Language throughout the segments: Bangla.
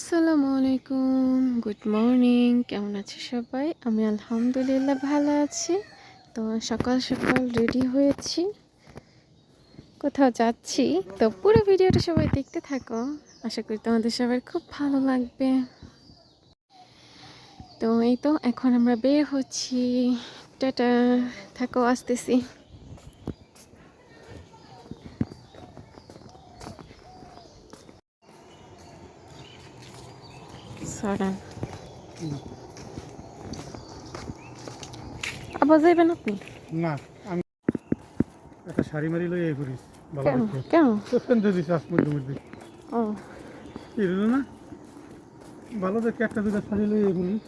আসসালামু আলাইকুম। গুড মর্নিং কেমন আছে সবাই? আমি আলহামদুলিল্লাহ ভালো আছি। তো সকাল সকাল রেডি হয়েছি। কোথাও যাচ্ছি। তো পুরো ভিডিওটা সবাই দেখতে থাকো। আশা করি তোমাদের সবার খুব ভালো লাগবে। তো এই তো, এখন আমরা বের হচ্ছি। টাটা। থাকো, আসতেছি। সরান আবার যাইবেন আপনি? না আমি একটা শাড়ি মারি লই এই ভালো কেন কেন পেনতে দিস আজ মধ্যে মধ্যে ও। কি না? ভালো দেখে একটা দুটা শাড়ি লই এই করিস।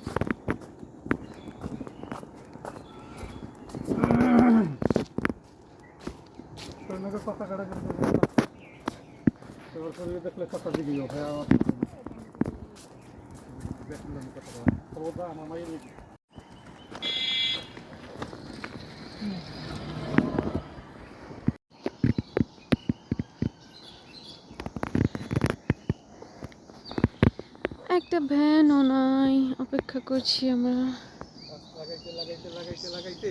কথা কাটা করে। দেখলে কথা ও ভাই আমার দেখলাম কথা বলা। খবরদার আমার মায়ের একটা ভ্যানও নাই অপেক্ষা করছি আমরা। লাগাইতে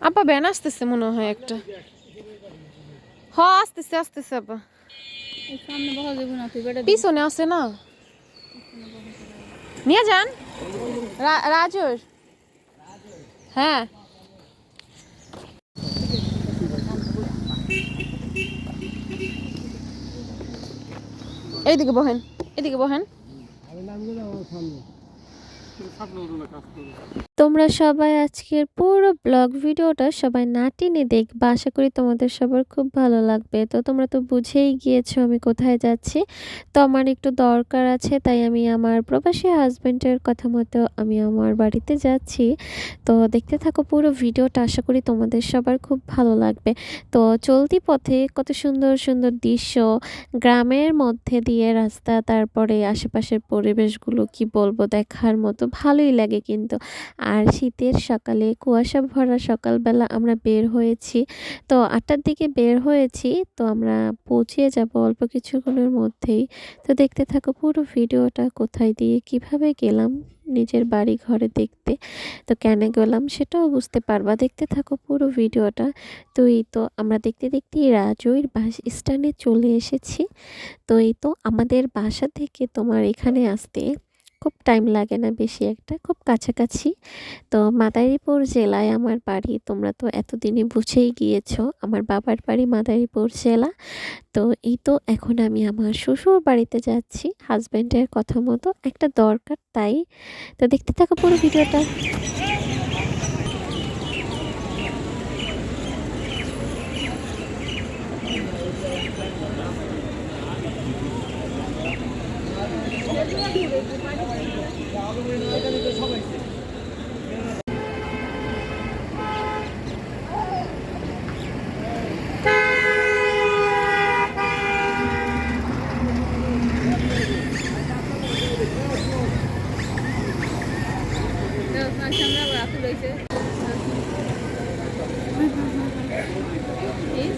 আপা ভ্যান আসতেছে মনে হয় একটা। হ আসতেছে আসতেছে আপা সামনে বসা যাবে না তুই বেটা পিছনে আছে না? নিয়ে যান। রাজুর। হ্যাঁ। এইদিকে বহেন এদিকে বহেন। সামনে উঠো না কাজ করব তোমরা সবাই আজকের পুরো ব্লগ ভিডিওটা সবাই না টেনে দেখবা। আশা করি তোমাদের সবার খুব ভালো লাগবে। তো তোমরা তো বুঝেই গিয়েছো আমি কোথায় যাচ্ছি। তো আমার একটু দরকার আছে, তাই আমি আমার প্রবাসী হাজব্যান্ডের কথা মতো আমি আমার বাড়িতে যাচ্ছি। তো দেখতে থাকো পুরো ভিডিওটা, আশা করি তোমাদের সবার খুব ভালো লাগবে। তো চলতি পথে কত সুন্দর সুন্দর দৃশ্য, গ্রামের মধ্যে দিয়ে রাস্তা, তারপরে আশেপাশের পরিবেশগুলো কি বলব দেখার মতো ভালোই লাগে কিন্তু। আর শীতের সকালে, কুয়াশা ভরা সকালবেলা আমরা বের হয়েছি। তো আটটার দিকে বের হয়েছি, তো আমরা পৌঁছে যাব অল্প কিছুক্ষণের মধ্যেই। তো দেখতে থাকো পুরো ভিডিওটা, কোথায় দিয়ে কীভাবে গেলাম নিজের বাড়ি ঘরে দেখতে। তো কেন গেলাম সেটাও বুঝতে পারবা। দেখতে থাকো পুরো ভিডিওটা। তো এই তো আমরা দেখতে দেখতে রাজৈর বাস স্ট্যান্ডে চলে এসেছি। তো এই তো আমাদের বাসা থেকে তোমার এখানে আসতে খুব টাইম লাগে না বেশি একটা, খুব কাছাকাছি। তো মাদারীপুর জেলায় আমার বাড়ি, তোমরা তো এতদিনই বুঝেই গিয়েছো, আমার বাবার বাড়ি মাদারীপুর জেলা। তো এই তো এখন আমি আমার শ্বশুর বাড়িতে যাচ্ছি হাজব্যান্ডের কথা মতো, একটা দরকার তাই। তো দেখতে থাকো পুরো ভিডিওটা।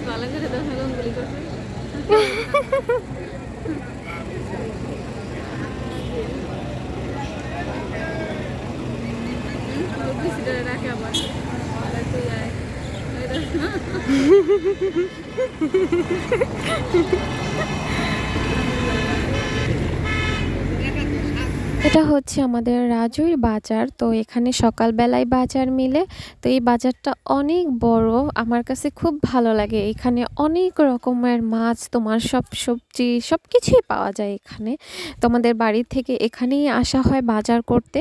ভালো করে দেখা গুলি করছে Mm-hmm. এটা হচ্ছে আমাদের রাজুই বাজার। তো এখানে সকালবেলায় বাজার মিলে। তো এই বাজারটা অনেক বড়। আমার কাছে খুব ভালো লাগে। এখানে অনেক রকমের মাছ, তোমার সব সবজি সব কিছুই পাওয়া যায় এখানে। তো আমাদের বাড়ি থেকে এখানেই আসা হয় বাজার করতে।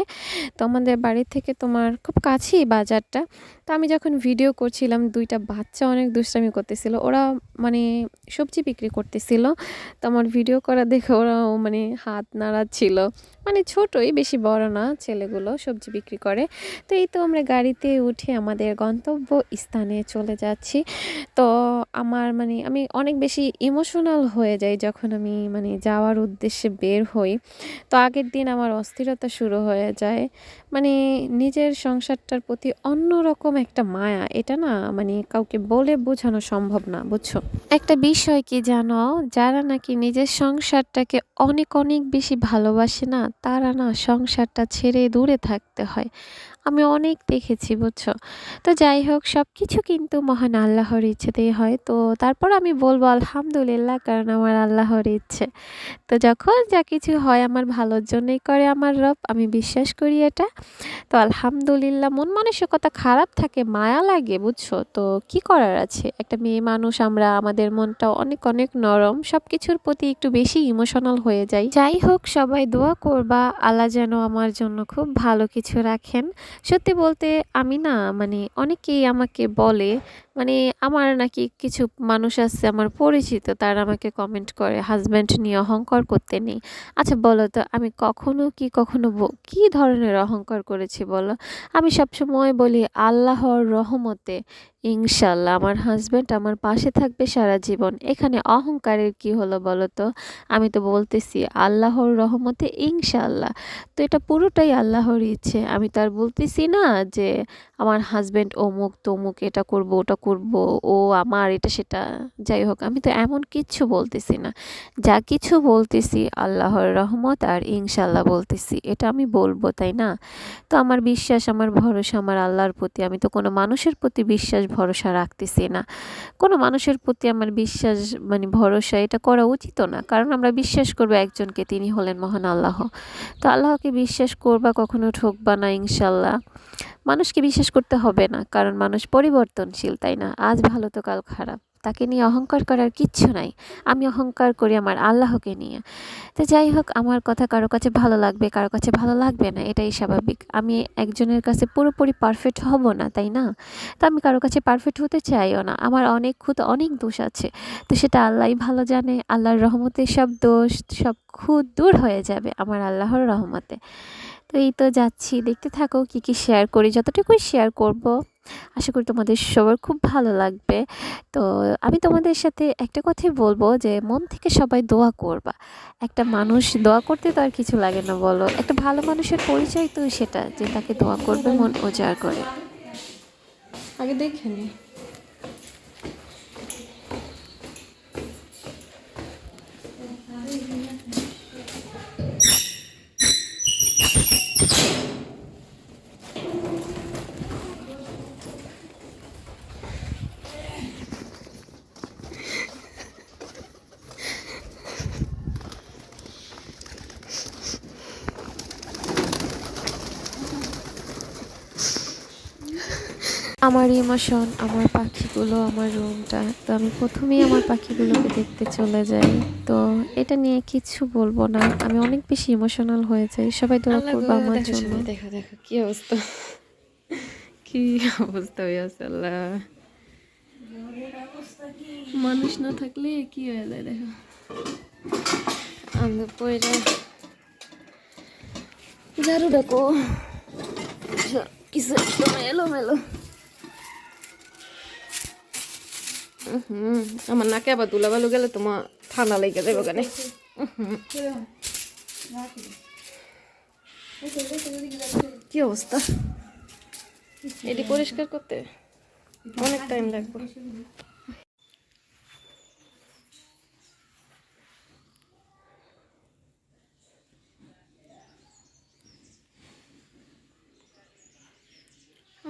তো আমাদের বাড়ি থেকে তোমার খুব কাছেই বাজারটা। তো আমি যখন ভিডিও করছিলাম, দুইটা বাচ্চা অনেক দুষ্টামি করতেছিল। ওরা মানে সবজি বিক্রি করতেছিল। তো আমার ভিডিও করা দেখে ওরাও মানে হাত নাড়াচ্ছিল। মানে ছোট ছোটই, বেশি বড় না, ছেলেগুলো সবজি বিক্রি করে। তো এই তো আমরা গাড়িতে উঠে আমাদের গন্তব্য স্থানে চলে যাচ্ছি। তো আমার মানে আমি অনেক বেশি ইমোশনাল হয়ে যাই যখন আমি মানে যাওয়ার উদ্দেশ্যে বের হই। তো আগের দিন আমার অস্থিরতা শুরু হয়ে যায়। মানে নিজের সংসারটার প্রতি অন্যরকম একটা মায়া, এটা না মানে কাউকে বলে বোঝানো সম্ভব না, বুঝছ? একটা বিষয় কি জানো? যারা নাকি নিজের সংসারটাকে অনেক অনেক বেশি ভালোবাসে না, তারা না সংসারটা ছেড়ে দূরে থাকতে হয়। আমি অনেক দেখেছি, বুঝছ? তো যাই হোক সব কিছু কিন্তু মহান আল্লাহর ইচ্ছেতেই হয়। তো তারপর আমি বলব আলহামদুলিল্লাহ, কারণ আমার আল্লাহর ইচ্ছে। তো যখন যা কিছু হয় আমার ভালোর জন্যই করে আমার রব, আমি বিশ্বাস করি এটা। তো আলহামদুলিল্লাহ, মন মানসিকতা খারাপ থাকে, মায়া লাগে, বুঝছ? তো কি করার আছে? একটা মেয়ে মানুষ, আমরা, আমাদের মনটা অনেক অনেক নরম সব কিছুর প্রতি একটু বেশি ইমোশনাল হয়ে যাই। যাই হোক, সবাই দোয়া করবা, আল্লাহ যেন আমার জন্য খুব ভালো কিছু রাখেন। সত্যি বলতে আমি না মানে অনেকেই আমাকে বলে মানে আমার নাকি কিছু মানুষ আছে আমার পরিচিত, তারা আমাকে কমেন্ট করে হাজব্যান্ড নিয়ে অহংকার করতে নেই। আচ্ছা বলো তো, আমি কখনো কি কখনো কি ধরনের অহংকার করেছি বলো? আমি সবসময় বলি, আল্লাহর রহমতে ইনশাল্লাহ আমার হাজব্যান্ড আমার পাশে থাকবে সারা জীবন। এখানে অহংকারের কি হলো বলো তো? আমি তো বলতেছি, আল্লাহর রহমতে ইনশাল্লাহ তো এটা পুরোটাই আল্লাহর ইচ্ছে। আমি তার আর বলতেছি না যে আমার হাজব্যান্ড অমুক তমুক এটা করব, ওটা করব, ও আমার এটা সেটা, যাই হোক, আমি তো এমন কিচ্ছু বলতেছি না। যা কিছু বলতেছি আল্লাহর রহমত আর ইনশাল্লাহ বলতেছি, এটা আমি বলব, তাই না? তো আমার বিশ্বাস, আমার ভরসা, আমার আল্লাহর প্রতি, আমি তো কোনো মানুষের প্রতি বিশ্বাস, ভরসা রাখতেছি না। কোনো মানুষের প্রতি আমার বিশ্বাস মানে ভরসা এটা করা উচিত না, কারণ আমরা বিশ্বাস করব একজনকে, তিনি হলেন মহান আল্লাহ। তো আল্লাহকে বিশ্বাস করবা, কখনো ঠকবা না ইনশাল্লাহ মানুষকে বিশ্বাস করতে হবে না, কারণ মানুষ পরিবর্তনশীল, তাই না? আজ ভালো তো কাল খারাপ। তাকে নিয়ে অহংকার করার কিচ্ছু নাই। আমি অহংকার করি আমার আল্লাহকে নিয়ে। তো যাই হোক, আমার কথা কারও কাছে ভালো লাগবে, কারও কাছে ভালো লাগবে না, এটাই স্বাভাবিক। আমি একজনের কাছে পুরোপুরি পারফেক্ট হব না, তাই না? তো আমি কারও কাছে পারফেক্ট হতে চাইও না। আমার অনেক খুদ, অনেক দোষ আছে। তো সেটা আল্লাহই ভালো জানে। আল্লাহর রহমতে সব দোষ, সব খুদ দূর হয়ে যাবে আমার আল্লাহর রহমতে। তো এই তো যাচ্ছি। দেখতে থাকো কি কি শেয়ার করি। যতটুকুই শেয়ার করব, আশা করি তোমাদের সবার খুব ভালো লাগবে। তো আমি তোমাদের সাথে একটা কথাই বলব যে, মন থেকে সবাই দোয়া করবা। একটা মানুষ দোয়া করতে তো আর কিছু লাগে না, বলো। একটা ভালো মানুষের পরিচয় তো সেটা, যে তাকে দোয়া করবে, মন উজাড় করে। আগে দেখে নি। আমার ইমোশন আমার পাখিগুলো আমার রুমটা। তো আমি প্রথমেই আমার পাখিগুলোকে দেখতে চলে যাই। তো এটা নিয়ে কিছু বলব না। আমি অনেক বেশি ইমোশনাল হয়ে যাই। সবাই দোয়া করব আমার জন্য। দেখো দেখো কি অবস্থা? কি অবস্থা হয়ে আছে আল্লাহ। মানুষ না থাকলে কি হয়ে যায় দেখো। আমি পড়ে যাই ঝাড়ু ডাকো। কিছু একদম আমার নাকে আবার দুলাবালু গেলে তোমার ঠান্ডা লেগে যাবে ওখানে। কি অবস্থা? এটি পরিষ্কার করতে অনেক টাইম লাগবে।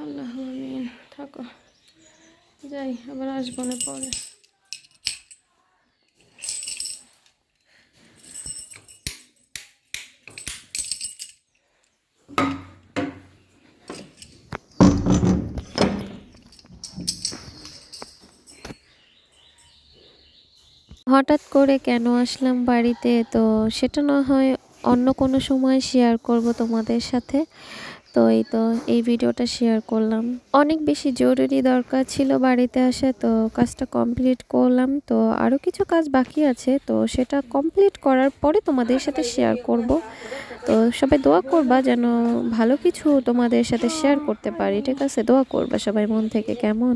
আল্লাহ থাকো। যাই আবার আসব না পরে। হঠাৎ করে কেন আসলাম বাড়িতে? তো সেটা না হয় অন্য কোনো সময় শেয়ার করব তোমাদের সাথে। তো এই তো, এই ভিডিওটা শেয়ার করলাম। অনেক বেশি জরুরি দরকার ছিল বাড়িতে আসে, তো কাজটা কমপ্লিট করলাম। তো আরও কিছু কাজ বাকি আছে, তো সেটা কমপ্লিট করার পরে তোমাদের সাথে শেয়ার করব। তো সবাই দোয়া করবা যেন ভালো কিছু তোমাদের সাথে শেয়ার করতে পারি, ঠিক আছে? দোয়া করবা সবাই মন থেকে, কেমন?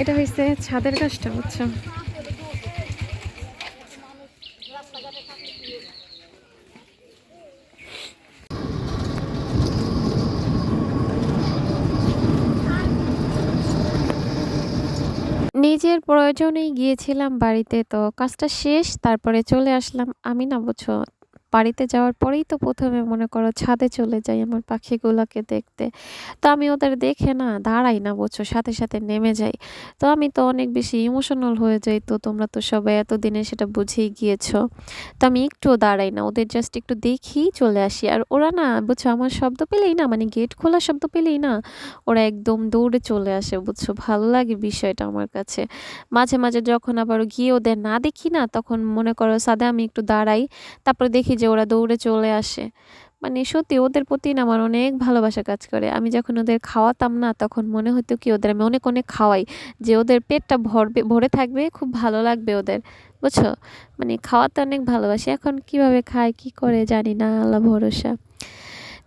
এটা হয়েছে ছাদের গাছটা, বুঝছ? নিজের প্রয়োজনেই গিয়েছিলাম বাড়িতে, তো কাজটা শেষ, তারপরে চলে আসলাম। আমি না বুঝছ? বাড়িতে যাওয়ার পরেই তো প্রথমে মনে করো ছাদে চলে যাই আমার পাখিগুলোকে দেখতে। তো আমি ওদের দেখে না দাঁড়াই না বুঝছ, সাথে সাথে নেমে যাই। তো আমি তো অনেক বেশি ইমোশনাল হয়ে যাই তো তোমরা তো সবাই এতদিনে সেটা বুঝেই গিয়েছো। তো আমি একটুও দাঁড়াই না, ওদের জাস্ট একটু দেখি চলে আসি। আর ওরা না বুঝছ আমার শব্দ পেলেই না মানে গেট খোলা শব্দ পেলেই না ওরা একদম দৌড়ে চলে আসে বুঝছ, ভালো লাগে বিষয়টা আমার কাছে। মাঝে মাঝে যখন আবার গিয়ে ওদের না দেখি না, তখন মনে করো সাদে আমি একটু দাঁড়াই, তারপরে দেখি যে ওরা দৌড়ে চলে আসে। মানে সত্যি ওদের প্রতি আমার অনেক ভালোবাসা কাজ করে। আমি যখন ওদের খাওয়াতাম না, তখন মনে হতো কি ওদের আমি অনেক অনেক খাওয়াই। যে ওদের পেটটা ভরবে, ভরে থাকবে, খুব ভালো লাগবে ওদের। বুঝছ? মানে খাওয়াতে অনেক ভালোবাসি। এখন কীভাবে খায়, কি করে জানি না, আল্লাহ ভরসা।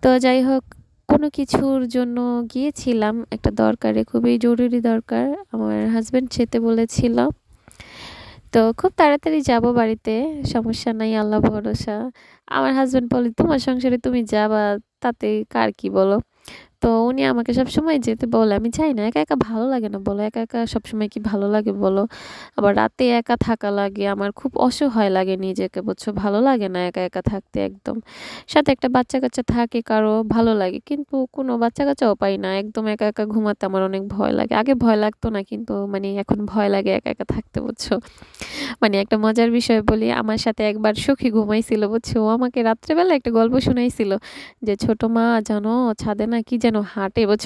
তো যাই হোক, কোনো কিছুর জন্য গিয়েছিলাম। একটা দরকারে, খুবই জরুরি দরকার। আমার হাজব্যান্ড যেতে বলেছিল। তো খুব তাড়াতাড়ি যাব বাড়িতে, সমস্যা নাই, আল্লাহ ভরসা। আমার হাজব্যান্ড বলে, তোমার সংসারে তুমি যাবা, তাতে কার কি বলো? তো উনি আমাকে সবসময় যেতে বলে, আমি চাই না, একা একা ভালো লাগে না বলো, একা একা সবসময় কি ভালো লাগে বলো? আবার রাতে একা থাকা লাগে, আমার খুব অসহায় লাগে নিজেকে, বুঝছ? ভালো লাগে না একা একা থাকতে একদম। সাথে একটা বাচ্চা কাচ্চা থাকে, কারও ভালো লাগে, কিন্তু কোনো বাচ্চা কাচ্চাও পাই না, একদম একা একা ঘুমাতে আমার অনেক ভয় লাগে। আগে ভয় লাগতো না, কিন্তু মানে এখন ভয় লাগে একা একা থাকতে, বুঝছ? মানে একটা মজার বিষয় বলি, আমার সাথে একবার সখী ঘুমাইছিল, বুঝছ? ও আমাকে রাত্রেবেলা একটা গল্প শোনাইছিল যে, ছোট মা, জানো, ছাদে না কি যেন হাঁটে, বুঝছ?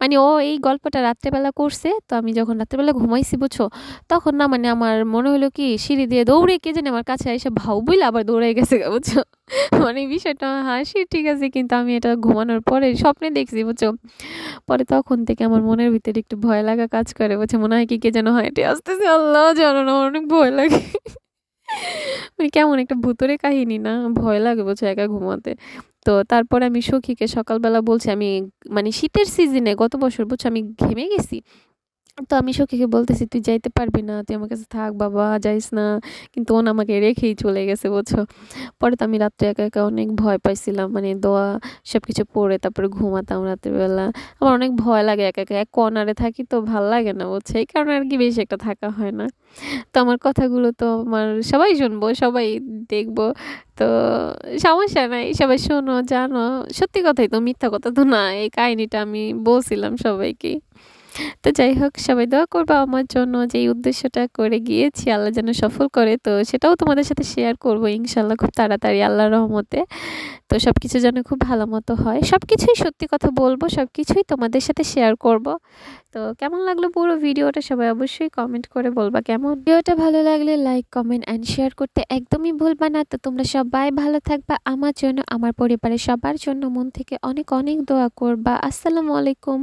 মানে ও এই গল্পটা রাত্রেবেলা করছে, তো আমি যখন রাত্রেবেলা ঘুমাইছি, বুঝছ? তখন না মানে আমার মনে হলো কি, সিঁড়ি দিয়ে দৌড়ে কে জানে আমার কাছে এসে ভাউ বইলে আবার দৌড়ে গেছে বুঝছ? মানে বিষয়টা হাসি, ঠিক আছে, কিন্তু আমি এটা ঘুমানোর পরে স্বপ্নে দেখছি, বুঝছ? পরে তখন থেকে আমার মনের ভিতরে একটু ভয় লাগা কাজ করে, বুঝছ? মনে হয় কি, কে যেন হেঁটে আসতেছে, আল্লাহ জানো না অনেক ভয় লাগে। মানে কেমন একটা ভূতরে কাহিনী না, ভয় লাগে, বুঝছ, একা ঘুমাতে। তো তারপর আমি সখীকে সকালবেলা বলছি, আমি মানে শীতের সিজনে গত বছর বুঝছ আমি ঘেমে গেছি। তো আমি সখীকে বলতেছি, তুই যাইতে পারবি না, তুই আমার কাছে থাক, বাবা, যাইস না। কিন্তু ওন আমাকে রেখেই চলে গেছে, বুঝছ? পরে তো আমি রাত্রে একা একা অনেক ভয় পাইছিলাম মানে দোয়া সব কিছু পড়ে, তারপরে ঘুমাতাম রাত্রেবেলা। আমার অনেক ভয় লাগে একা একা, এক কর্নারে থাকি তো ভালো লাগে না, বুঝছ? এই কারণে আর কি বেশি একটা থাকা হয় না। তো আমার কথাগুলো তো আমার সবাই শুনব, সবাই দেখব। তো সমস্যা নাই, সবাই শোনো, জানো, সত্যি কথাই তো মিথ্যা কথা তো না এই কাহিনিটা আমি বলছিলাম সবাইকে। তো যাই হোক সবাই দোয়া করবা আমার জন্য যে উদ্দেশ্যটা করে গিয়েছি, আল্লাহ যেন সফল করে। তো সেটাও তোমাদের সাথে শেয়ার করব ইনশাল্লাহ খুব তাড়াতাড়ি, আল্লাহর রহমতে। তো সব কিছু যেন খুব ভালো মতো হয়। সব কিছুই সত্যি কথা বলব সব কিছুই তোমাদের সাথে শেয়ার করব। তো কেমন লাগল পুরো ভিডিওটা সবাই অবশ্যই কমেন্ট করে বলবা কেমন? ভিডিওটা ভালো লাগলে লাইক কমেন্ট অ্যান্ড শেয়ার করতে একদমই ভুলবা না। তো তোমরা সবাই ভালো থাকবা। আমার জন্য, আমার পরিবারের সবার জন্য মন থেকে অনেক অনেক দোয়া করবা। আসসালামু আলাইকুম।